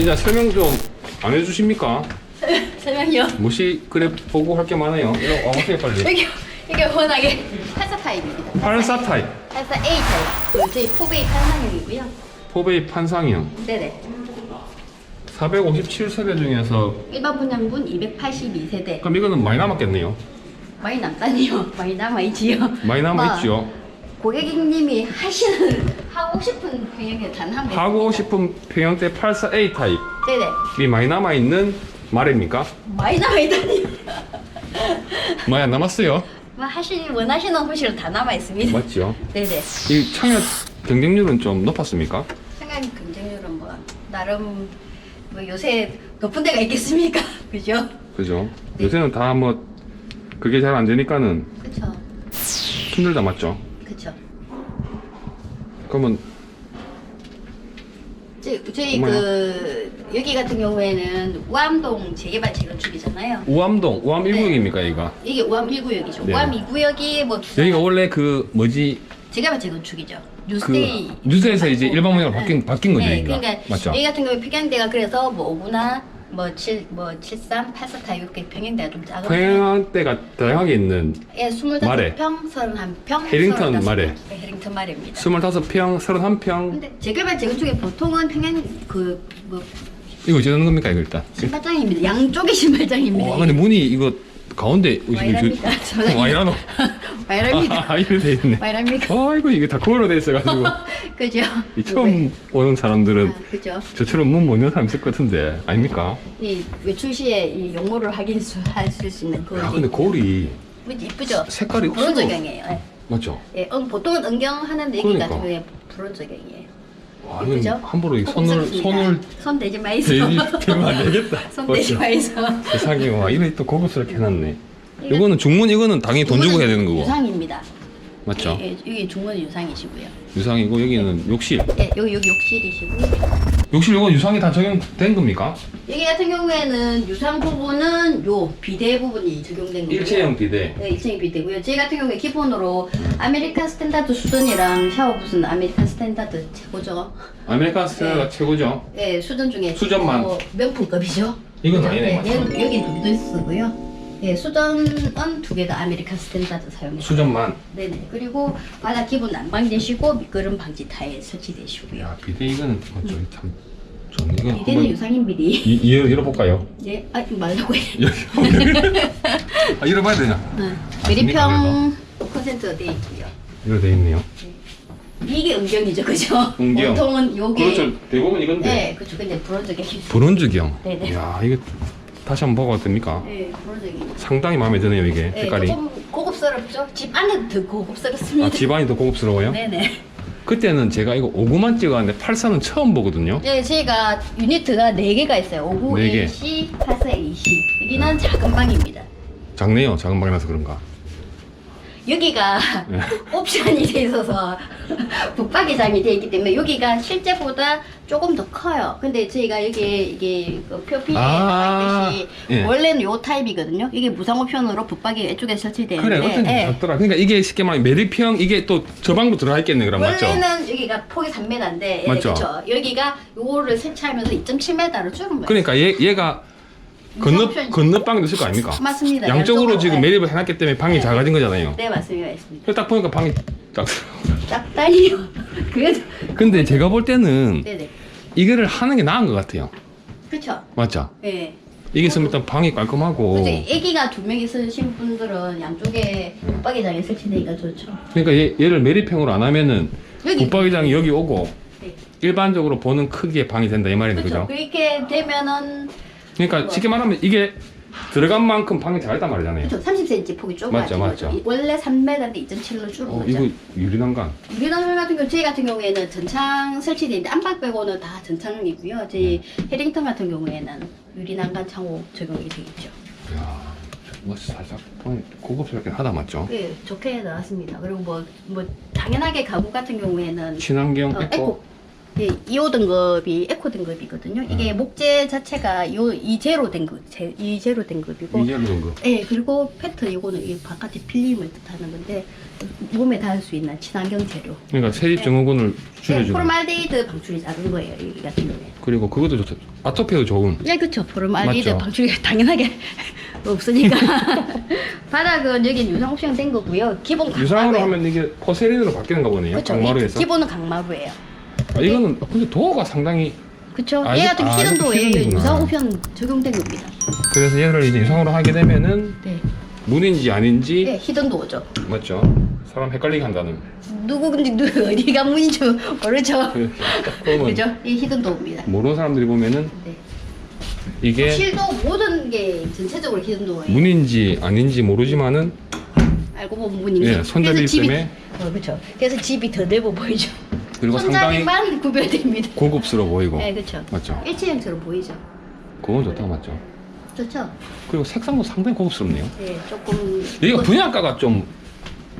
이제 설명 좀 안 해주십니까? 설명요. 무시 그래 보고 할 게 많아요. 이거 와보세요 빨리. 이게 이게 워낙에 84 타입입니다. 84 타입, 84 A 타입. 그 저희 포베이 탄산형이고요. 포베이 판상형, 네네. 457세대 중에서 일반 분양분 282세대. 그럼 이거는 많이 남았겠네요. 많이 남다니요. 많이 남아있지요. 많이 남아있죠. 고객님이 하시는 하고 싶은 평형에 단한 개. 하고 싶은 평형대 84A 타입이 네네. 많이 남아 있는 말입니까? 많이 남아있다니요. 많이 안 남았어요. 뭐 하시 원하시는 호실은 다 남아 있습니다. 맞죠? 네네. 이 창업 경쟁률은 좀 높았습니까? 생활 경쟁률은 뭐 나름 뭐 요새 높은 데가 있겠습니까? 그죠? 그죠? 요새는 다 뭐 그게 잘 안 되니까는 그쵸. 힘들다 맞죠? 그쵸. 그러면 저희, 저희 어머나. 그 여기 같은 경우에는 우암동 재개발 재건축이잖아요. 우암동, 우암 1구역입니까 여기가? 이게 우암 1구역이죠. 네. 우암 2구역이 뭐 두- 여기가 원래 그 뭐지 재개발 재건축이죠. 그 뉴스데이 뉴스에서 이제 일반 문양으로 바뀐 네. 바뀐 거죠 네, 여기가 그러니까 맞죠? 여기 같은 경우에 평양대가 그래서 뭐 5구나 뭐 7, 뭐 73, 84타 이렇게 평양대가 좀 작은 평양대가 다양하게 있는 예, 25평, 말에. 31평, 해링턴 35 말에. 네, 해링턴 말입니다. 25평, 31평 근데 재개발 재건축의 보통은 평양 그뭐 이거 어찌 되는 겁니까 이거 일단? 신발장입니다. 양쪽이 신발장입니다. 와 근데 문이 이거 가운데? 와이라노 와이랍니다. 아 이래 돼 있네 와이랍니까? 아이고 이게 다 그걸로 돼 있어가지고 그죠? 이 처음 오는 사람들은 아, 그죠? 저처럼 문못 여는 사람 있을 것 같은데 아닙니까? 이 외출 시에 이 용모를 확인할 수 있는 야 근데 거울이 뭐 이쁘죠? 색깔이 브론즈 없어 경이에요. 예. 맞죠? 예, 응, 보통은 은경 하는데 여기 그러니까. 같은 경우에 브론즈 경이에요. 와 이쁘죠? 이건 함부로 이 손을. 손을 손 대지 마이소. 대면 안 되겠다 손 대지? 마이소. 세상에 와 이래 또 고급스럽게 해놨네 이거- 이거는 중문 이거는 당연히 돈 주고 해야 되는 거고 유상입니다. 맞죠? 예, 예, 여기 중문은 유상이시고요. 유상이고 여기는 욕실 예, 여기 여기 욕실이시고 욕실 이거 유상이 다 적용된 겁니까? 여기 같은 경우에는 유상 부분은 요 비대 부분이 적용된 거고요. 일체형 비대 네, 일체형 비대고요. 저희 같은 경우에 기본으로 아메리칸 스탠다드 수준이랑 샤워 부스는 아메리칸 스탠다드 최고죠. 아메리칸 스타일가 네. 최고죠 예, 수준 중에 수전만. 최고 명품급이죠. 이건? 아니네 예, 맞죠? 얘는 여기 두개도 쓰고요. 예, 수전은 두 개 다 아메리칸 스탠다드 사용해요. 수전만 네네. 그리고 바닥 기본 난방 되시고 미끄럼 방지 타일 설치되시고요. 야 비대 이거는 맞죠 참 저는 이건 비대는 한번 유상인 비대. 이, 이, 열어볼까요? 예, 아 말라고 해. 아 열어봐야 되냐? 응. 메리평 퍼센트가 돼 있고요. 이거 돼 있네요 이게 은경이죠, 그죠? 은경. 보통은 요게 그렇죠 대부분 이건데 네, 그렇죠. 근데 브론즈가 브론즈경 네네. 야 이거 다시 한번 보고 어떻습니까? 네, 브론즈기. 상당히 마음에 드네요 이게 네, 색깔이 조금 고급스럽죠? 집 안에 더 고급스럽습니다. 아 집안이 더 고급스러워요? 네네. 그때는 제가 이거 5구만 찍었는데 84는 처음 보거든요 네, 저희가 유니트가 4개가 있어요. 59네 개. AC, 84 AC. 여기는 작은 방입니다. 작네요 작은 방이라서 그런가 여기가 네. 옵션이 돼 있어서 붙박이장이 돼 있기 때문에 여기가 실제보다 조금 더 커요. 근데 저희가 여기 이게 그 표피에 아, 나와 있듯이 예. 원래는 요 타입이거든요. 이게 무상 옵션으로 붙박이 이쪽에 설치되는데 그래 게 예. 작더라 그러니까 이게 쉽게 말하면 메리평 이게 또 저 방도 들어가 있겠네 그럼 맞죠? 원래는 여기가 폭이 3m인데 예, 맞죠? 그쵸? 여기가 요거를 설치하면서 2.7m로 줄은 거예요. 그러니까 얘, 얘가 건너, 건너방도 있을 거 아닙니까? 맞습니다. 양쪽으로 지금 네. 매립을 해놨기 때문에 방이 네. 작아진 거잖아요 네 맞습니다. 있습니다. 그래서 딱 보니까 방이 딱 짝다리요. 그래도 근데 제가 볼 때는 네네. 이거를 하는 게 나은 것 같아요 그쵸? 맞죠? 예. 이게 있으면 일단 방이 깔끔하고 그죠? 애기가 두 명 있으신 분들은 양쪽에 붙박이장에 설치되니까 좋죠. 그러니까 얘, 얘를 매립형으로 안 하면은 여기 붙박이장이 여기 오고 네. 일반적으로 보는 크기의 방이 된다 이 그렇죠. 그죠? 그렇게 되면은 그러니까 쉽게 말하면 이게 들어간 만큼 방이 작았단 말이잖아요 그렇죠. 30cm 폭이 좁아진 맞죠, 거죠. 맞죠. 이- 원래 3m인데 2.7로 줄은 어, 거죠. 이거 유리난간 우리나라 같은 경우 저희 같은 경우에는 전창 설치되어 있는데 안방 빼고는 다 전창이고요. 저희 네. 해링턴 같은 경우에는 유리난간 창호 적용이 되겠죠. 이야 뭐 살짝 방이 고급스럽긴 하다 맞죠? 예, 좋게 나왔습니다. 그리고 뭐, 뭐, 당연하게 가구 같은 경우에는 친환경 어, 에코 에코, 예, 2호 등급이 에코 등급이거든요. 이게 목재 자체가 요 이제로 등급, 제- 이제로 등급이고. 이제로 등급. 예, 그리고 페트 이거는 이 바깥에 필름을 뜻하는 건데 몸에 닿을 수 있는 친환경 재료. 그러니까 세입 증후군을 네, 줄여주는. 포르말데히드 방출이 작은 거예요. 이 같은 경우에. 그리고 그것도 좋다. 아토피에도 좋은. 네, 그렇죠. 포르말데히드 맞죠? 방출이 당연하게 없으니까. 바닥은 여기 유상 옵션 된 거고요. 기본 유상으로 강마루예요. 하면 이게 포세린으로 바뀌는가 보네요. 그렇죠. 강마루에서. 기본은 강마루예요. 아, 이거는 근데 도어가 상당히 그렇죠. 아, 얘 이거- 같은 아, 이것도 도어에 히든이구나. 유상 옵션 적용된 겁니다. 그래서 얘를 이제 유상으로 하게 되면은 네. 문인지 아닌지 네, 히든 도어죠. 맞죠? 사람 헷갈리게 한다는. 누구 어디가 문인지 모르죠. 그- 그러면 그죠? 이 히든 도어입니다. 모르는 사람들이 보면은 네. 이게 실도 모든 게 전체적으로 히든 도어예요. 문인지 아닌지 모르지만은 알고 보면 문인지. 예, 손잡이 그래서 집이- 때문에 어, 그렇죠. 그래서 집이 더 넓어 보이죠. 그리고 상당히 구별됩니다. 고급스러워 보이고 네, 그렇죠. 맞죠? 일체형처럼 보이죠. 그건 좋다 맞죠? 좋죠. 그리고 색상도 상당히 고급스럽네요. 네, 조금. 여기가 분양가가 좀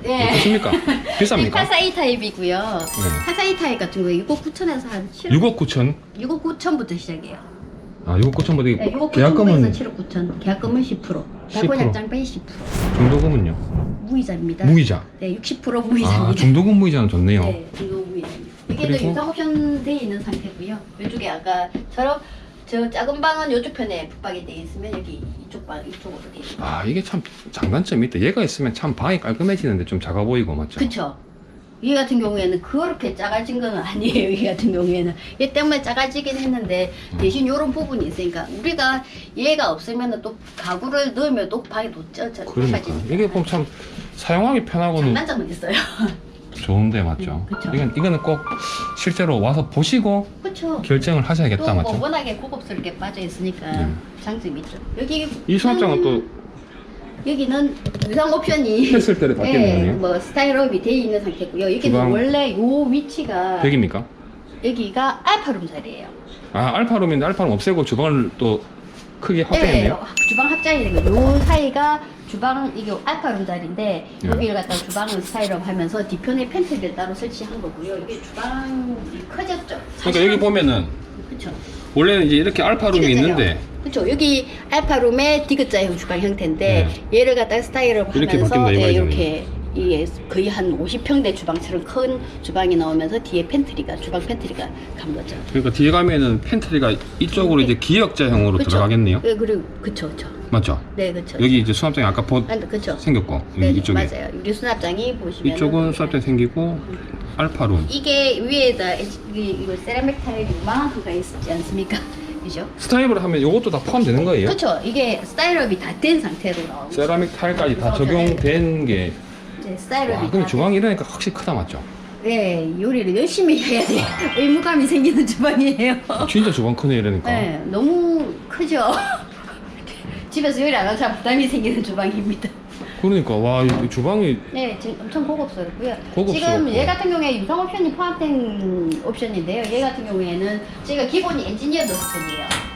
네. 어떻습니까? 비쌉니까? 카사이 타입이고요. 네. 카사이 타입 같은 거에 6억 9천에서 한 7억, 6억 9천. 6억 9천부터 시작해요. 아 6억 9천보다 네, 6억 9천에서 계약금은 7억 9천. 계약금은 10%. 10%. 발권약장 빼 10%. 중도금은요? 무이자입니다. 무이자. 네, 60% 무이자입니다. 아 중도금 무이자는 좋네요. 네, 중도 무이자 이게 그리고- 또 유상 옵션 돼 있는 상태고요. 이쪽에 아까처럼 저 작은 방은 이쪽 편에 붙박이 돼 있으면 여기 이쪽 방 이쪽으로 돼 있어요. 아 이게 참 장단점이 있다. 얘가 있으면 참 방이 깔끔해지는데 좀 작아 보이고 맞죠? 그쵸? 얘 같은 경우에는 그렇게 작아진 건 아니에요. 얘 같은 경우에는 얘 때문에 작아지긴 했는데 대신 이런 부분이 있으니까 우리가 얘가 없으면 또 가구를 넣으면 또 방이 또 쪄, 쪄, 그러니까 좁아지니까. 이게 보면 참 사용하기 편하고는 장단점은 있어요. 좋은데 맞죠? 음, 그쵸. 이건 이거는 꼭 실제로 와서 보시고 그쵸? 결정을 하셔야겠다 또 맞죠? 뭐 워낙에 고급스럽게 빠져 있으니까 네. 장점이 있죠. 여기 이 수납장은 또 여기는 유상 옵션이 했을 때를 바뀌는 예, 거네요. 뭐 스타일업이 돼 있는 상태고요. 여기는 주방. 원래 요 위치가 100입니까? 여기가 알파룸 자리예요. 아 알파룸인데 알파룸 없애고 주방을 또 크게 확장했네요. 네, 주방 확장이 된 거예요. 요 사이가 주방 이게 알파룸 자리인데 네. 여기를 갖다 주방을 스타일업 하면서 뒤편에 팬트리를 따로 설치한 거고요. 이게 주방이 커졌죠. 그러니까 여기 보면은 그렇죠. 원래는 이제 이렇게 알파룸이 있는데 그렇죠. 여기 알파룸의 디귿자형 주방 형태인데 얘를 갖다 스타일업 네. 이렇게 하면서 바뀐다, 이 예. 이렇게 이게 거의 한 50평대 주방처럼 큰 주방이 나오면서 뒤에 팬트리가 주방 팬트리가 간 거죠. 그러니까 뒤에 가면은 팬트리가 이쪽으로 이제 기역자형으로 그쵸? 들어가겠네요. 예, 그리고 그쵸, 그쵸. 맞죠? 네, 그쵸. 여기 이제 수납장이 아까 보, 아, 그쵸. 생겼고 네, 이쪽에 맞아요. 우리 수납장이 보시면 이쪽은 수납장 생기고 알파룸 이게 위에다 이- 이거 세라믹 타일이 이만큼 가 있지 않습니까? 그죠? 스타일을 하면 이것도 다 포함되는 거예요? 그쵸. 이게 스타일업이 다 된 상태로 나오고 세라믹 타일까지 다 적용된 게이 제 스타일업이 와, 근데 다 주방이 이러니까 확실히 크다 맞죠? 네, 요리를 열심히 해야 돼. 의무감이 생기는 주방이에요. 진짜 주방 크네 이러니까 네, 너무 크죠. 집에서 요리 안 하면 참 부담이 생기는 주방입니다. 그러니까 와이 주방이 네, 지금 엄청 고급스럽고요. 고급스럽고. 지금 얘 같은 경우에 유상 옵션이 포함된 옵션인데요. 얘 같은 경우에는 지금 기본이 엔지니어드 스톤이에요.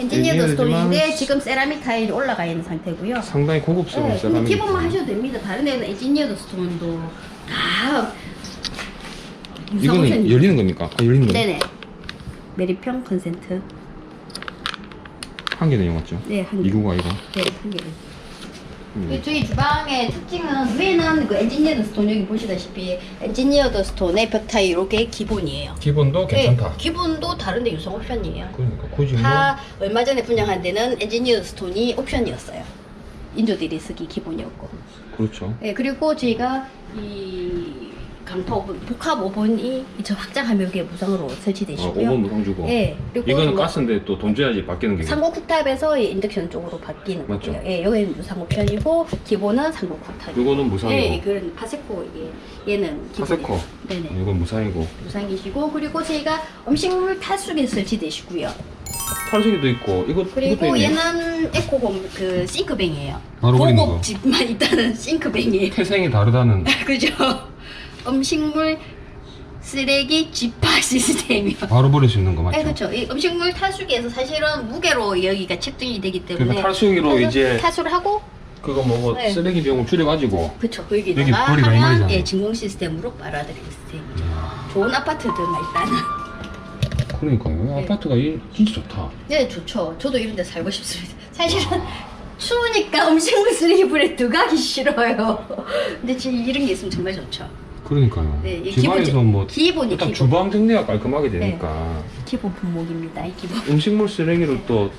엔지니어드 스톤인데 지금 세라믹 타일이 올라가 있는 상태고요. 상당히 고급스러운 네, 근데 세라믹 기본만 하셔도 됩니다. 다른 데는 엔지니어드 스톤도 다 이거는 열리는 겁니까? 아, 열리는 거네 네네. 메리평 컨센트. 한 개네요 맞죠? 네, 한 개. 이구가 이거 네, 한 개. 음. 저희 주방의 특징은 위에는 그 엔지니어드 스톤 여기 보시다시피 엔지니어드 스톤의 벽타일 이렇게 기본이에요. 기본도 괜찮다 네, 기본도 다른데 유성 옵션이에요. 그러니까 굳이 뭐다 얼마 전에 분양한 데는 엔지니어드 스톤이 옵션이었어요. 인조들이 쓰기 기본이었고. 그렇죠 네, 그리고 저희가 이 오븐, 복합 오븐이 저 확장하면 여기에 무상으로 아, 설치되시고요. 5번 무상 주고 네, 그리고 이거는 뭐- 가스인데 또 돈 줘야지 바뀌는 게 상고 쿡탑에서 이 인덕션 쪽으로 바뀌는 맞죠. 거고요. 예, 여기는 무상 옵션이고 기본은 상고 쿡탑. 이거는 무상이고 예, 이건 파세코 이게 얘는. 파세코 네네. 이건 무상이고 무상이시고 그리고 저희가 음식물 탈수기 설치되시고요. 탈수기도 있고 이거 이것도 그리고 있네 얘는 에코홈 그 싱크뱅이에요. 바로 버리는 거. 고급집만 있다는 싱크뱅이에요. 태생이 다르다는 그죠? 음식물 쓰레기 집화 시스템이요. 바로 버릴 수 있는 거 맞죠? 네, 그렇죠. 이 음식물 탈수기에서 사실은 무게로 여기가 측정이 되기 때문에 그러니까 탈수기로 탈수- 이제 탈수를 하고 그거 뭐고 네. 쓰레기 비용을 줄여가지고 그쵸 여기 거기다가 버리라 이 하면 말이잖아요. 예, 진공 시스템으로 빨아들이는 시스템이죠. 좋은 아파트들만 일단은 그러니까요. 네. 아파트가 이, 진짜 좋다. 네, 좋죠. 저도 이런 데 살고 싶습니다. 사실은 추우니까 음식물 쓰레기불에 들어가기 싫어요. 근데 진짜 이런 게 있으면 정말 좋죠. 그러니까요. 네, 이 집안에서 기본- 뭐 기본이 일단 기본. 주방 정리가 깔끔하게 되니까 기본 품목입니다. 이 기본. 음식물 쓰레기를 또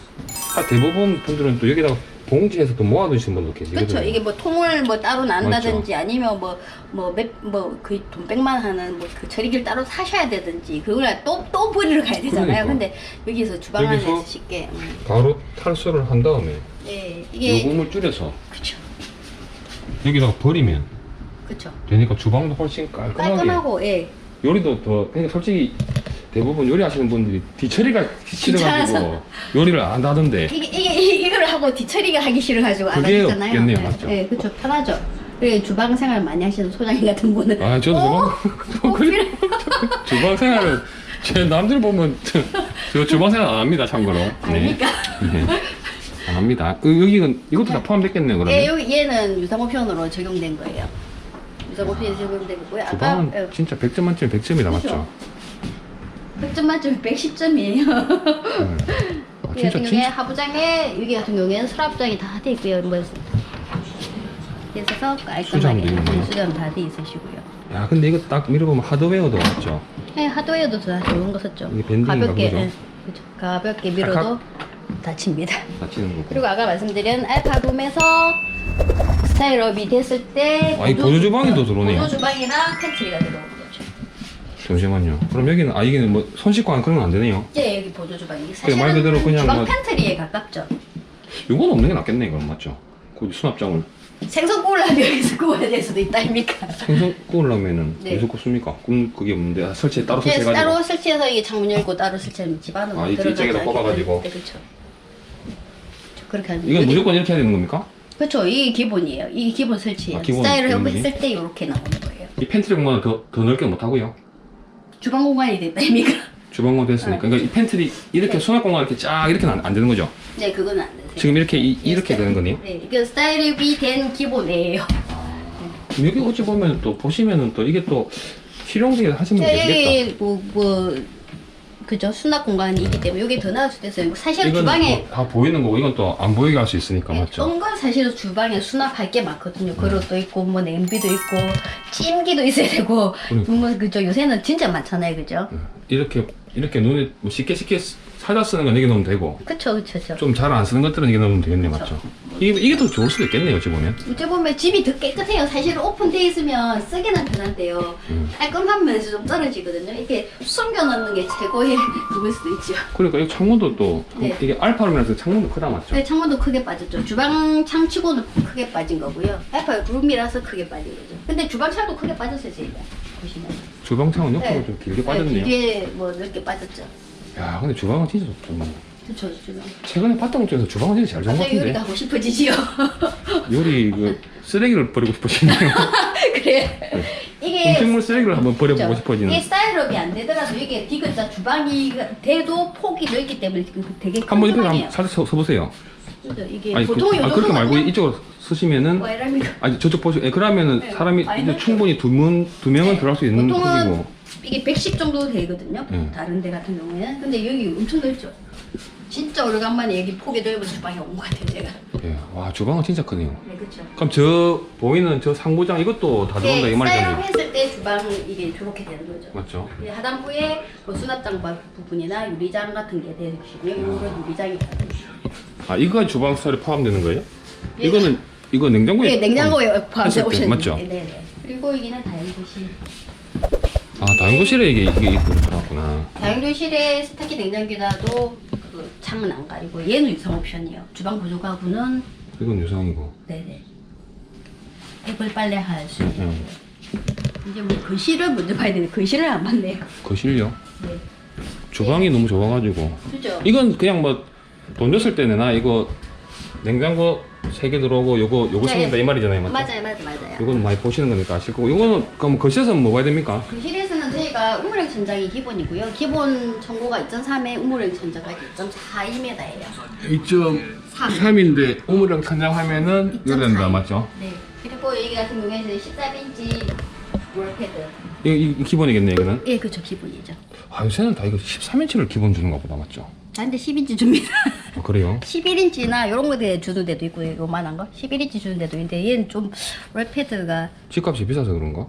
아, 대부분 분들은 또 여기다가 봉지에서 또 모아두시는 분도 계시거든요. 그렇죠. 이게 뭐 통을 뭐 따로 난다든지 아니면 뭐 뭐몇뭐 거의 돈 백만 하는 뭐그 처리기를 따로 사셔야 되든지 그걸 또또 버리러 가야 되잖아요. 그러니까. 근데 여기서 주방 여기서 안에서 쉽게 음. 바로 탈수를 한 다음에 예 이게 요금을 줄여서 그렇죠. 여기다가 버리면 그렇죠. 되니까 주방도 훨씬 깔끔하게 깔끔하고 예 요리도 더 그러니까 솔직히 대부분 요리하시는 분들이 뒤처리가 싫어가지고 귀찮아서. 요리를 안 하던데 이게 이게 이걸 하고 뒤처리가 하기 싫어가지고 안 그게 하잖아요. 없겠네요, 예, 맞죠? 예, 그렇죠. 편하죠. 그리고 주방 생활 많이 하시는 소장님 같은 분은 아 저도 어? 주방 그래, 주방 생활을 제 남들 보면 저, 저 주방 생활 안 합니다 참고로 아닙니까? 네. 안 합니다 어, 여기는 이것도 다 포함됐겠네요 그러면 예, 여기 얘는 유상호편으로 적용된 거예요. 유상호편이 적용된 거고요. 아까 주방은 예, 진짜 100점 만점에 100점이다 맞죠? 그죠. 100점 만점에 110점이에요. 네. 아, 이 진짜 같은 경우에 진짜 하부장에 여기 같은 경우에는 서랍장이 다 돼 있고요. 뭐 그래서 깔끔하게 수정도 있네요. 수정 다돼 있으시고요. 야 근데 이거 딱 밀어보면 하드웨어도 맞죠? 네, 하드웨어도 다 좋은 거 썼죠. 이게 밴딩인가 가볍게, 보죠? 예, 그죠. 가볍게 밀어도 다칩니다. 다치는 거고 그리고 아까 말씀드린 알파룸에서 스타일업이 됐을 때 아, 이 보조 주방이 더 들어오네요. 보조 주방이랑 팬트리가 들어오는 거죠. 잠시만요 그럼 여기는 아 이게 뭐 손씻고 건안 되네요 이제 여기 보조 주방이 사실은 말 그대로 그냥 주방 뭐- 팬트리에 가깝죠. 이건 없는 게 낫겠네 그럼 맞죠? 그 수납장을 생선 구우려면 여기서 구워야 될 수도 있다 아닙니까? 생선 구우려면은 네. 어디서 굽습니까? 굽 그게 없는데 아, 설치 따로 이제 설치해가지고 따로 설치해서 이게 창문 열고 따로 설치하면 집안으로 아, 이 들어가지 뒤쪽에다 않기 꼽아가지고. 때문에. 네, 그렇죠. 그렇게 하는 이건 무조건 이렇게 해야 되는 겁니까? 그렇죠. 이게 기본이에요. 이게 기본 설치예요. 아, 기본 스타일을 기본이? 했을 때 이렇게 나오는 거예요. 이 팬트리 공간은 더, 더 넓게 못 하고요 주방 공간이 됐다 아닙니까? 주방 공간 됐으니까 그러니까 이 팬트리 이렇게 네. 수납 공간 이렇게 쫙 이렇게는 안, 안 되는 거죠? 네, 그건 안 되세요. 지금 이렇게 이, 이렇게 되는 거네요? 네, 이게 스타일업이 된 기본이에요. 여기 어찌 보면 또 보시면은 또 이게 또 실용적인 하시는 분 계시겠다 여기 뭐, 뭐, 그죠. 수납 공간이 있기 때문에 이게 더 나을 수도 있어요. 사실 이건 주방에 뭐 다 보이는 거고 이건 또 안 보이게 할 수 있으니까 네, 맞죠? 건 사실은 주방에 수납할 게 많거든요. 그릇도 있고, 뭐 냄비도 있고, 찜기도 있어야 되고, 그러니까. 뭐 그죠. 요새는 진짜 많잖아요, 그죠? 이렇게 이렇게 눈에 뭐 쉽게 쉽게 찾아 쓰는 건 여기 넣으면 되고 그쵸, 그쵸, 그쵸. 좀 잘 안 쓰는 것들은 여기 넣으면 되겠네 그쵸. 맞죠? 이게, 이게 더 좋을 수도 있겠네요 어찌 보면 어찌 보면 집이 더 깨끗해요. 사실 오픈돼 있으면 쓰기는 편한데요. 음. 깔끔한 면에서 좀 떨어지거든요. 이렇게 숨겨놓는 게 최고의 그걸 수도 있죠. 그러니까 이 창문도 또 네. 이게 알파룸이라서 창문도 크다 맞죠? 네, 창문도 크게 빠졌죠. 주방 창치고는 크게 빠진 거고요. 알파 룸이라서 크게 빠진 거죠. 근데 주방 창도 크게 빠졌어요, 저희가. 보시면. 주방 창은 옆으로 네. 좀 길게 빠졌네요 뒤에 뭐 넓게 빠졌죠. 야 근데 주방은 진짜 좀 그쵸, 주방. 최근에 봤던 것 중에서 주방은 진짜 잘 좋은 것 갑자기 요리가 같은데 하고 싶어지지요. 요리 그 쓰레기를 버리고 싶어지네요 그래. 이게 음식물 쓰레기를 한번 버려보고 그죠? 싶어지는 이게 스타일업이 안 되더라도 이게 디귿자 주방이 돼도 폭이 넓기 때문에 지금 되게 큰 한번 이렇게 주방이에요. 한번 살짝 서, 서보세요 그죠? 이게 아니 그, 보통 요 아, 그렇게 말고 정도면 이쪽으로 쓰시면은 뭐? 아니 저쪽 보시고 예, 그러면은 네, 사람이 많이 이제 넓죠. 충분히 두, 문, 두 명은 네. 들어갈 수 있는 보통은 크기고 이게 110 정도 되거든요. 네. 다른 데 같은 경우에는. 근데 여기 엄청 넓죠. 진짜 오래간만에 여기 폭이 넓은 주방에 온 것 같아요, 제가. 예, 와 주방은 진짜 크네요 네, 그렇죠. 그럼 저 보이는 저 상부장 이것도 다 들어온다 이 말이잖아요 했을 때 주방 이게 저렇게 되는 거죠. 맞죠? 이 하단부에 뭐 수납장 부- 부분이나 유리장 같은 게 되시고요. 이런 유리장이 다 되시고. 아 이거 주방 스타일에 포함되는 거예요? 예. 이거는 이거 냉장고에 네, 냉장고에 포함- 포함되어 했을 때, 오셨는데. 맞죠? 네네. 그리고 여기는 다용도실. 아 다용도실에 이게 이게 들어갔구나 다용도실에 스타키 냉장기라도 그 창은 안 가리고 얘는 유상 옵션이에요. 주방 보조 가구는 이건 유상이고 네네. 해볼 빨래 할 수 있는. 음. 이제 뭐 거실을 먼저 봐야 되는데 거실을 안 봤네요. 거실요 네. 주방이 너무 좁아가지고 그죠? 이건 그냥 뭐 돈 줬을 때는 나 이거 냉장고 세 개 들어오고 요거 요거 네. 생긴다 이 말이잖아요 맞죠? 맞아요, 맞아요, 맞아요. 이건 많이 보시는 거니까 아실 거고 이거는 그럼 거실에서는 뭐 봐야 됩니까? 거실에서는 저희가 우물형 천장이 기본이고요. 기본 청고가 2.3에 우물형 천장가 2.42m예요. 2.3인데 우물형 천장 하면은 이거 된다 맞죠? 네. 그리고 여기 같은 경우에는 13인치 월패드 이, 이, 이 기본이겠네 이거는. 예, 그쵸 기본이죠. 아 요새는 다 이거 13인치를 기본 주는가 보다 맞죠? 나한테 10인치 줍니다. 아, 그래요? 11인치나 이런 거에 주는 데도 있고 요만한 거 11인치 주는 데도 있는데 얘는 좀 랩패드가 집값이 비싸서 그런가?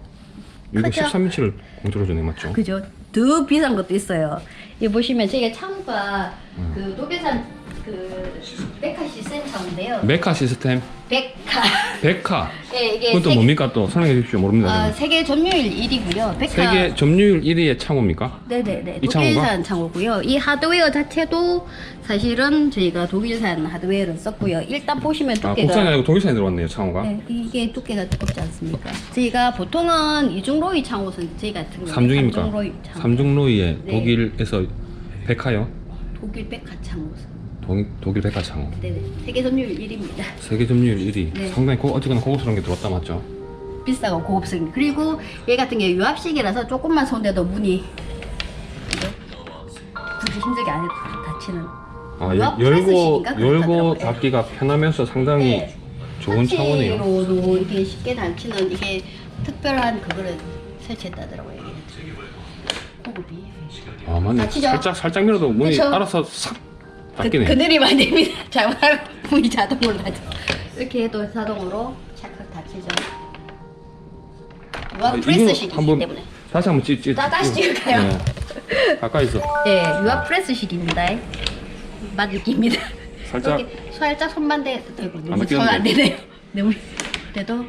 이거 크죠? 13인치를 공짜로 주네 맞죠? 그죠? 더 비싼 것도 있어요. 이 보시면 저희가 창호가 음. 그 독일산 그 백화 시스템 창호인데요. 메카 시스템 백화. 백카 예, 이게 그건 또 세계- 뭡니까 또 설명해 주십시오 모릅니다. 어, 세계 점유율 1위고요. 백화. 세계 점유율 1위의 창호입니까? 네네네. 이 창호가? 독일산 창호고요. 이 하드웨어 자체도 사실은 저희가 독일산 하드웨어를 썼고요. 일단 보시면 아 두께가 국산이 아니고 독일산에 들어왔네요 창호가. 네, 이게 두께가 두껍지 않습니까? 저희가 보통은 이중 로이 창호선 저희 같은 경우 삼중입니까? 삼중 로이 창호. 삼중 로이의 네. 독일에서 백화요. 독일 백화 창호선. 독일, 독일 백화 창호. 네네. 세계 점유율 1위입니다. 세계 점유율 1위. 네. 상당히 고, 어쨌거나 고급스러운 게 들어왔다 맞죠? 비싸고 고급스럽니다. 그리고 얘 같은 게 유압식이라서 조금만 손대도 문이 굳이 힘들게 안 해도 닫히는. 아 유압 열- 열고? 열고 그렇다더라고요. 닫기가 편하면서 상당히 네. 좋은 창호네요. 터치로도 이게 쉽게 닫히는 이게 특별한 그거를 설치했다더라고요. 이게. 고급이. 아 맞네. 닫히죠? 살짝 살짝 밀어도 문이 그쵸? 알아서 싹 그, 닫기네. 그 늘이면 안 됩니다. 잘못하면 문이 자동으로 닫혀. 이렇게 해도 자동으로 찰칵 닫히죠. 아, 이거 프레스식이기 한번 때문에. 다시 한번 찍 찍. 다- 다시 찍을까요? 네. 가까이 있어. 네, 유압 프레스식입니다. 맛 느낍니다. 살짝 살짝 손만 대, 안. 손안 되네요. 너무 그래도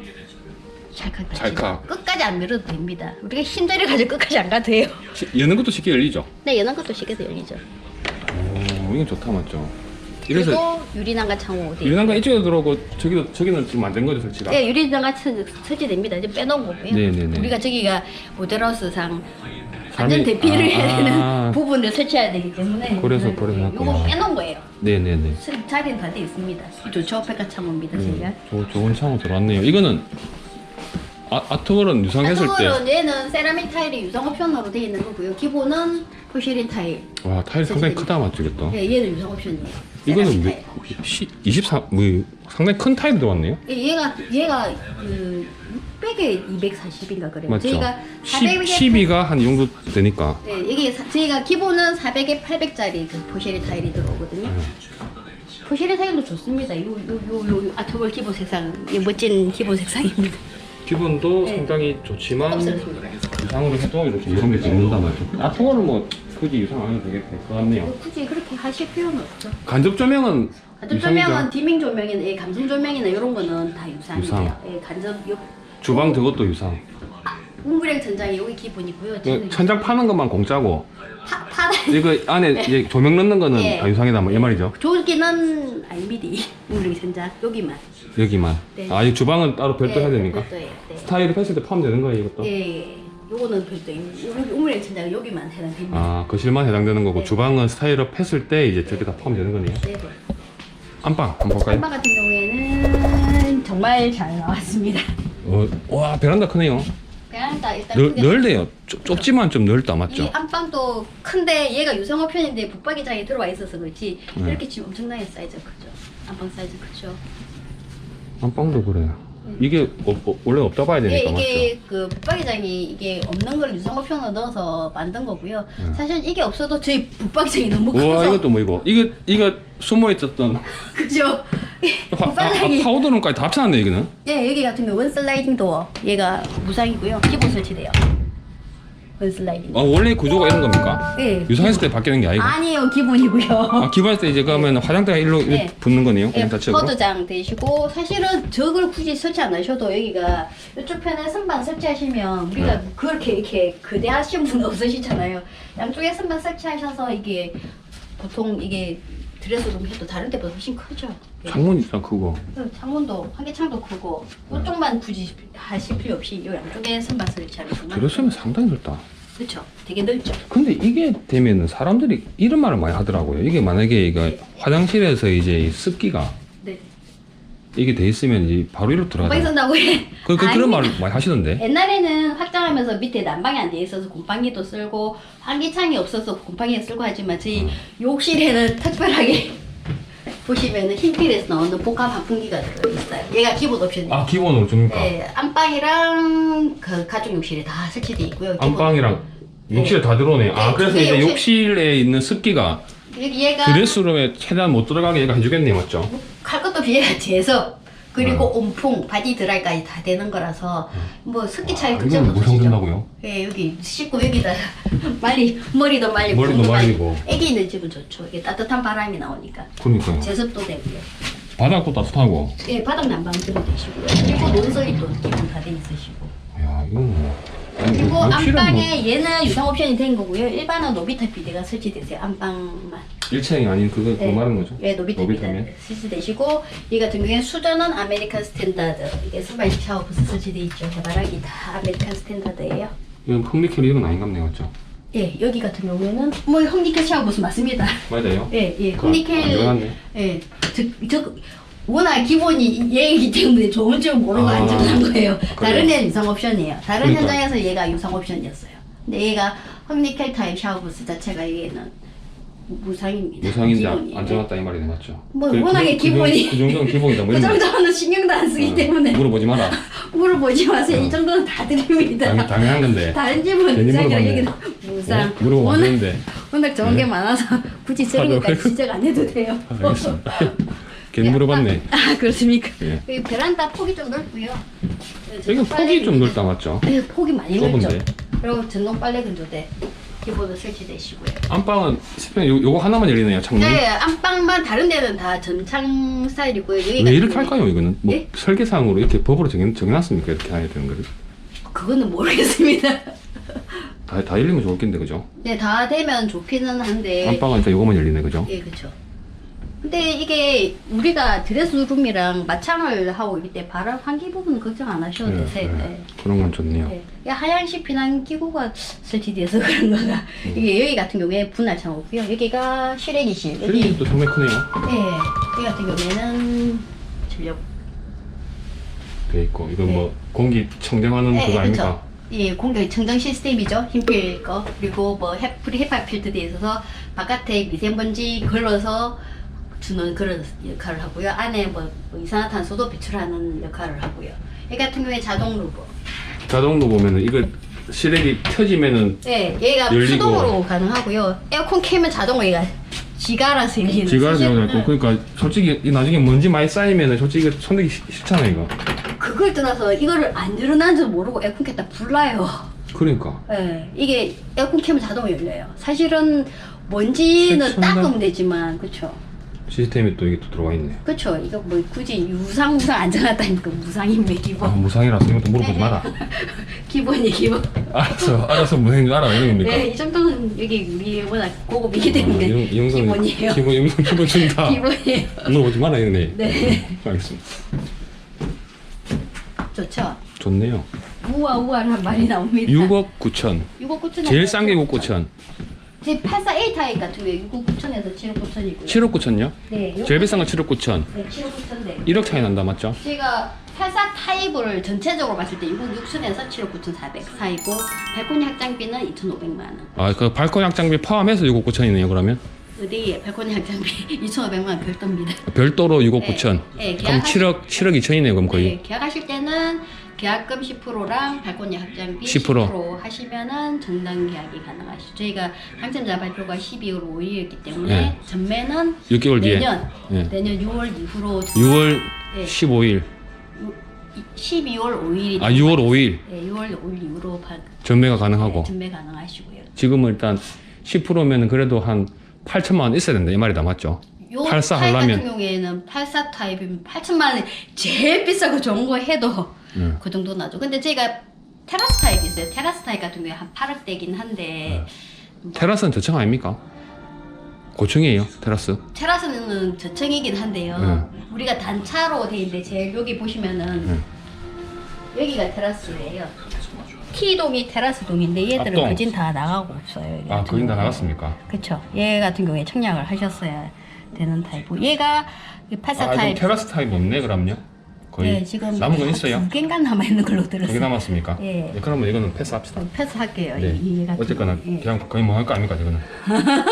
찰칵 닫히죠. 찰칵. 끝까지 안 밀어도 됩니다. 우리가 힘들이 가지고 끝까지 안 가도 돼요. 시- 여는 것도 쉽게 열리죠. 네, 연한 것도 쉽게 열리죠. 오 이건 좋다 맞죠? 그리고 유리난간 창호 어디? 유난간 이쪽에 들어오고 저기도 저기는 지금 안 된 거죠 설치가. 네, 유리난간 설- 설치됩니다. 이제 빼놓은 거고요. 네네네. 우리가 저기가 모델하우스상 안전 대피를 아, 해야 되는 아. 부분을 설치해야 되기 때문에 그래서 네, 그래서 요거 했구나. 빼놓은 거예요. 네네네. 스- 자리는 다 돼 있습니다. 좋죠, 백화 창호입니다. 음, 조, 좋은 창호 들어왔네요. 이거는 아, 아트월은 유상했을 한쪽으로는 얘는 세라믹 타일이 유성 옵션으로 되어 있는 거고요. 기본은 포시린 타일. 때와 타일 상당히 크다 이것도? 예, 얘는 유성 옵션이에요. 이거는 세라믹 몇, 타일. 시, 24, 뭐 상당히 큰 타일 들어왔네요. 예, 얘가 얘가 그 600에 240인가 그래요. 맞죠? 저희가 10, 400에 12가 한 이 정도 되니까. 네, 이게 사- 저희가 기본은 400에 800짜리 그 포시린 타일이 들어오거든요. 음. 포시린 타일도 좋습니다. 요 요 요 요 아트월 기본 색상, 이 멋진 기본 색상입니다. 기본도 네. 상당히 좋지만. 유상으로 해도 이렇게 이런 게 있는다 말이죠. 아트월은 뭐 굳이 유상 안 해도 되겠 될것 같네요. 굳이 그렇게 하실 필요는 없죠. 간접 조명은 간접 유상이죠. 조명은 디밍 조명이나 예, 감성 조명이나 이런 거는 다 유상이에요. 유상. 예, 간접 요 주방 저것도 유상. 우물형 천장이 여기 기본이고요. 그 저는 천장 파는 것만 공짜고 파, 파 이거 안에 이제 조명 넣는 거는 예. 다 유상이다 뭐이 말이죠. 저기는 아닙니다. 우물형 천장 여기만. 여기만. 네. 아, 이 주방은 따로 별도 해야 됩니까? 별도예요. 네. 스타일을 뺐을 때 포함되는 거예요, 이것도? 예, 예. 요거는 별도입니다. 여기 우물형 천장 여기만 해당됩니다. 아, 거실만 해당되는 거고 네. 주방은 스타일업 했을 때 이제 저게 다 포함되는 거네요. 네, 네. 안방 한번 볼까요? 한방 같은 경우에는 정말 잘 나왔습니다. 어, 와, 베란다 크네요. 베란다 일단 넓, 크게 넓네요. 좁, 좁지만 좀 넓다, 이 맞죠? 안방도 큰데 얘가 유성호 편인데 붙박이장이 들어와 있어서 그렇지 네. 이렇게 지금 엄청나게 사이즈 크죠. 안방 사이즈 크죠. 안방도 그래요. 이게 어, 어, 원래 없다 봐야 이게, 되니까, 맞죠? 이게 그 붙박이장이 이게 없는 걸 유성호 편으로 넣어서 만든 거고요. 네. 사실 이게 없어도 저희 붙박이장이 너무 커서 이것도 뭐 이거? 이거, 이거 숨어 있었던 그죠? 화, 아, 붙박이장이 파우더룸까지 다 합쳐놨네, 여기는. 예, 여기 같은 경우 원 슬라이딩 도어 얘가 무상이고요. 기본 설치돼요. 원 슬라이딩. 아, 원래 구조가 이런 겁니까? 예. 유상했을 때 바뀌는 게 아니고. 아니에요, 기본이고요. 아, 기부할 때 이제 그러면 화장대가 일로 이렇게 네. 붙는 거네요, 예, 자체로. 포드장 되시고 사실은 저걸 굳이 설치 안 하셔도 여기가 이쪽 편에 선반 설치하시면 우리가 네. 그렇게 이렇게 거대하신 분 없으시잖아요. 양쪽에 선반 설치하셔서 이게 보통 이게 드레스룸 해도 다른 데보다 훨씬 크죠. 예. 창문 일단 크고. 창문도 환기창도 크고 이쪽만 굳이 하실 필요 없이 이 양쪽에 선반 설치하면 정말 들었으면 상당히 넓다. 그렇죠. 되게 넓죠. 근데 이게 되면은 사람들이 이런 말을 많이 하더라고요. 이게 만약에 이거 화장실에서 이제 이 습기가 네. 이게 돼 있으면 이제 바로 곰팡이 들어가요. 선다고 해. 그, 그, 그런 말을 많이 하시던데. 옛날에는 확장하면서 밑에 난방이 안 돼 있어서 곰팡이도 쓸고 환기창이 없어서 곰팡이 쓸고 하지만 저희 욕실에는 특별하게 보시면은 흰필에서 나오는 복합 환풍기가 들어있어요. 얘가 기본 옵션이에요. 아 기본으로 줍니까? 네, 안방이랑 그 가족 욕실이 다 설치돼 있고요. 기본- 안방이랑 욕실에 다 들어오네. 아 네, 그래서 이제 욕실- 욕실에 있는 습기가 얘가 드레스룸에 최대한 못 들어가게 얘가 해주겠네 맞죠? 없이 얘가 제석 그리고 네. 온풍 바디 드라이까지 다 되는 거라서 뭐 습기 차이 아, 걱정 이건 없으시죠? 예, 여기 씻고 여기다 말리 머리도 말리고 머리도 말리고. 애기 있는 집은 좋죠. 이게 따뜻한 바람이 나오니까 그러니까요. 제습도 되고요. 바닥도 따뜻하고. 예, 바닥 난방 들어되시고요. 그리고 논설립도 기본 다돼 있으시고. 야 이거 뭐. 그리고 욕실은 안방에 얘는 유상 옵션이 된 거고요. 일반은 노비타 비데가 설치되세요. 안방만. 뭐 1층이 아닌 그거 그거 말하는 거죠? 예, 노비타 노비타면? 비데 설치되시고 이 같은 경우에 수전은 아메리칸 스탠다드. 이게 스마일 샤워 부스 설치돼 있죠. 해바라기 다 아메리칸 스탠다드예요. 이건 펑리캐리 이건 아닌갑네 맞죠? 예, 여기 같은 경우에는 뭐 홈니켈 샤워 부스 맞습니다. 맞아요? 예, 예. 홈니켈 들어갔네. 예. 저, 저 워낙 기본이 얘이기 때문에 좋은 줄 모르고 아, 안정한 거예요. 그래요? 다른 애는 유상 옵션이에요. 다른 그러니까. 현장에서 얘가 유상 옵션이었어요. 근데 얘가 홈니켈 타입 샤워 부스 자체가 얘는 무상입니다. 무상인데 기본이에요. 안 정했다 이 말이네 맞죠? 뭐 그- 워낙에 그- 그 기본이- 그 정도는 기본이다 뭐 그. 정도는 신경도 안 쓰기 어, 때문에 물어보지 마라. 물어보지 마세요. 어. 이 정도는 다 드립니다. 당, 당연한 건데. 다른 집은 무상이라. 여기는 무상. 네? 물어보면 되는데. 워낙 좋은 게 많아서 굳이 아, 그래? 지적 안 해도 돼요. 아, 알겠습니다. 괜히 물어봤네. 아, 그렇습니까? 예. 여기 베란다 폭이 좀 넓고요. 여기는 폭이 좀 넓다 맞죠? 네, 폭이 많이 넓죠. 좁은데. 그리고 전동 빨래 건조대 기본으로 설치되시고요. 안방은 스페인 요, 요거 하나만 열리네요 창문. 네, 안방만 다른 데는 다 전창 스타일이고요. 여기 왜 같은 이렇게 할까요 이거는? 뭐 예? 설계상으로 이렇게 법으로 정해, 정해놨습니까 이렇게 해야 되는 거를? 그거는 모르겠습니다. 다, 다 열리면 좋을 텐데 그죠? 네, 다 되면 좋기는 한데. 안방은 일단 요거만 열리네 그죠? 예, 그렇죠. 근데 이게 우리가 드레스룸이랑 마창을 하고 있기 때문에 바람 환기 부분은 걱정 안 하셔도 네, 되세요. 네. 네. 그런 건 좋네요. 네. 이 하향식 비난 기구가 설치돼서 그런 거가 음. 이게 여기 같은 경우에 분할 창호고요. 여기가 실외기실. 여기 실리도 상당히 크네요. 네. 여기 같은 경우에는 전력. 돼 있고 이건 네. 뭐 공기 청정하는 그거 아닙니까? 예, 공기 청정 시스템이죠. 흰필 거. 그리고 뭐 해, 프리 헤파 필터돼 있어서 바깥에 미세먼지 걸러서 주는 그런 역할을 하고요. 안에 뭐, 뭐 이산화탄소도 배출하는 역할을 하고요. 이 같은 경우에 자동 루버. 자동로 보면은 이거 실외기 켜지면은 예, 얘가 열리고. 수동으로 가능하고요. 에어컨 켜면 자동으로 얘가 지가 알아서 열리는. 지가 사실- 되어 있고 그러니까 솔직히 이 나중에 먼지 많이 쌓이면은 솔직히 손대기 싫- 싫잖아요 이거. 그걸 떠나서 이거를 안 늘어난 줄 모르고 에어컨 켰다 불나요. 그러니까 예, 이게 에어컨 켜면 자동으로 열려요. 사실은 먼지는 닦으면 되지만, 그쵸. 시스템이 또 이게 또 들어가 있네. 그쵸. 이거 뭐 굳이 유상, 무상 안 정하다니까 무상인데, 아 기본. 무상이라서 이것도 물어보지 마라. 기본이 기본. 알았어 알아서 무상인 줄 알아 이런 겁니까? 네, 이 정도는 여기 우리 워낙 고급이기 아, 때문에. 이, 이 정도는 기본이에요. 기본 이 정도 기본 준다. 기본이에요. 물어보지 마라 이러네. 네. 알겠습니다. 좋죠. 좋네요. 우와, 우와한 말이 나옵니다. 6억 9천. 6억 9천. 제일 싼게 6억 9천. 제 84A 타입 같은 경우에 6억 9천에서 7억 9천이고요. 7억 9천요? 네. 제일 비싼 건 7억 9천. 네, 7억 9천대. 1억 차이 난다 맞죠? 제가 84 타입을 전체적으로 봤을 때 6억 6천에서 7억 9천 4백 사이고 발코니 확장비는 2,500만 원. 아그 발코니 확장비 포함해서 6억 9천이네요 그러면. 어디 발코니 확장비 2,500만 원 별도입니다. 별도로 6억 네. 9천. 네, 그럼 계약하실- 7억 7억 2천이네요 그럼 거의. 네, 계약하실 때는 계약금 10%랑 발코니 확장비 10%. 10% 하시면은 정당 계약이 가능하시죠. 저희가 당첨자 발표가 12월 5일이었기 때문에 네. 전매는 6개월 뒤에. 내년 네. 내년 6월 이후로 6월 네. 15일. 12월 5일이 아 6월 5일 네, 6월 5일 이후로 발, 전매가 가능하고. 네, 전매 가능하시고요. 지금은 일단 10%면은 그래도 한 8천만 원 있어야 된다 이 말이 다 맞죠? 요84 타입 하려면. 같은 경우에는 84 타입이면 8천만 원 제일 비싸고 좋은 거 해도 음. 그 정도 나죠. 근데 제가 테라스 타입 있어요. 테라스 타입 같은 경우에 한 8억 대긴 한데 테라스는 저층 아닙니까? 고층이에요 테라스. 테라스는 저층이긴 한데요. 네. 우리가 단차로 돼 있는데 제일 여기 보시면은 네. 여기가 테라스예요. T동이 테라스 동인데 얘들은 앞동. 그진 다 나가고 없어요. 아 같은 거긴 다 경우에. 나갔습니까? 그쵸. 얘 같은 경우에 청약을 하셨어야 되는 타입이고 얘가 이84아좀 타입. 테라스 타입 없네 그럼요? 거의 네, 지금 남은 건 있어요? 두 개인가 남아 있는 걸로 들었어요. 남았습니까? 예. 네, 그러면 이거는 패스합시다. 패스할게요. 네. 이, 이 같은 어쨌거나. 예. 그냥 거의 뭐 할 거 아닙니까 이거는? 84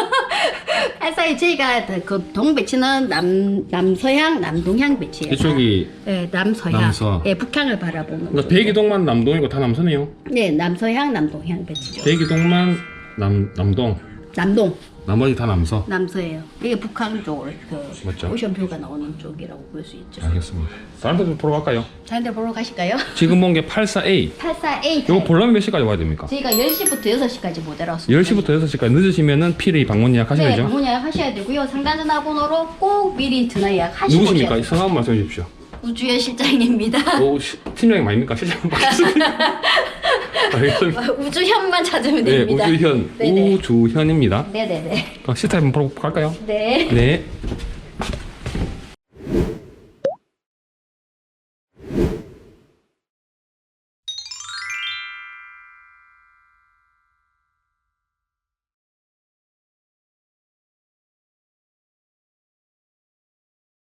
팔사에 저희가 그 동배치는 남 남서향 남동향 배치예요. 이쪽이 네, 남서향. 남서. 예, 북향을 바라보는. 그러니까 대기동만 남동이고 다 남서네요. 네, 남서향 남동향 배치죠. 대기동만 남 남동. 남동. 나머지 다 남서. 남서예요. 이게 북한 쪽을 그 맞죠. 오션뷰가 나오는 쪽이라고 볼 수 있죠. 알겠습니다. 다른 데도 보러 갈까요? 다른 데 보러 가실까요? 지금 본 게 84A. 84A 이거 보려면 몇 시까지 와야 됩니까? 저희가 10시부터 6시까지 모델 왔습니다. 10시부터 6시까지 늦으시면은 필히 방문 예약하셔야 네? 방문 예약하셔야 되고요. 상담 전화번호로 꼭 미리 전화 예약하시고 누구십니까? 성함 말씀해 주십시오. 우주의 실장입니다. 오, 시, 팀장님 아닙니까? 실장님 맞습니다. 알겠습니다. 우주현만 찾으면 네, 됩니다. 우주현. 네네. 우주현입니다. 네네네. 어, 시타임 보러 갈까요? 네. 네.